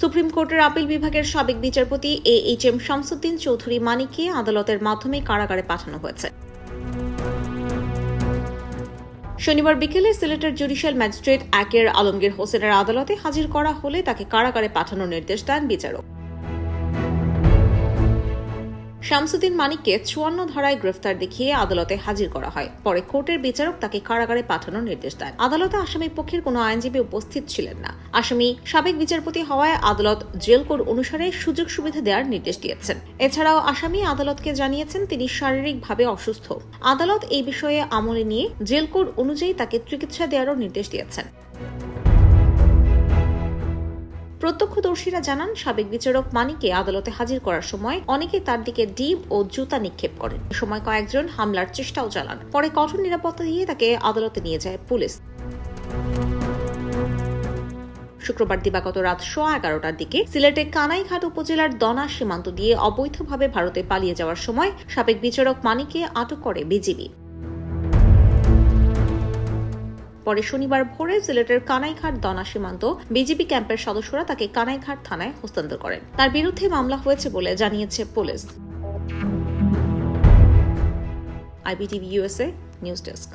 Supreme কোর্টের appeal বিভাগের সাবেক বিচারপতি A H M Shamsuddin Chowdhury মানিককে আদালতের মাধ্যমে কারাগারে পাঠানো হয়েছে। শনিবার বিকেলে সিলেটের জুডিশিয়াল ম্যাজিস্ট্রেট একের আলমগীর হোসেনের আদালতে হাজির করা হলে তাকে কারাগারে পাঠানোর নির্দেশ দেন বিচারক। শামসুদ্দিন মানিককে চুয়ান্ন ধারায় গ্রেফতার দেখিয়ে আদালতে হাজির করা হয়। পরে কোর্টের বিচারক তাকে কারাগারে পাঠানোর নির্দেশ দেন। আদালতে আসামি পক্ষের কোনো আইনজীবী উপস্থিত ছিলেন না। আসামি সাবেক বিচারপতি হওয়ায় আদালত জেল কোড অনুসারে সুযোগ সুবিধা দেওয়ার নির্দেশ দিয়েছেন। এছাড়াও আসামি আদালতকে জানিয়েছেন তিনি শারীরিকভাবে অসুস্থ। আদালত এই বিষয়ে আমলে নিয়ে জেল কোড অনুযায়ী তাকে চিকিৎসা দেওয়ারও নির্দেশ দিয়েছেন। প্রত্যক্ষদর্শীরা জানান, সাবেক বিচারক মানিকে আদালতে হাজির করার সময় অনেকে তার দিকে ডিম ও জুতা নিক্ষেপ করেন। সময় কয়েকজন হামলার চেষ্টাও চালান। পরে কঠোর নিরাপত্তা দিয়ে তাকে আদালতে নিয়ে যায় পুলিশ। শুক্রবার দিবাগত রাত সোয়া এগারোটার দিকে সিলেটের কানাইঘাট উপজেলার দনা সীমান্ত দিয়ে অবৈধভাবে ভারতে পালিয়ে যাওয়ার সময় সাবেক বিচারক মানিকে আটক করে বিজিবি। পরে শনিবার ভোরে সিলেটের কানাইঘাট দনা সীমান্ত বিজেপি ক্যাম্পের সদস্যরা তাকে কানাইঘাট থানায় হস্তান্তর করেন। তার বিরুদ্ধে মামলা হয়েছে বলে জানিয়েছে police. IBTV USA news desk.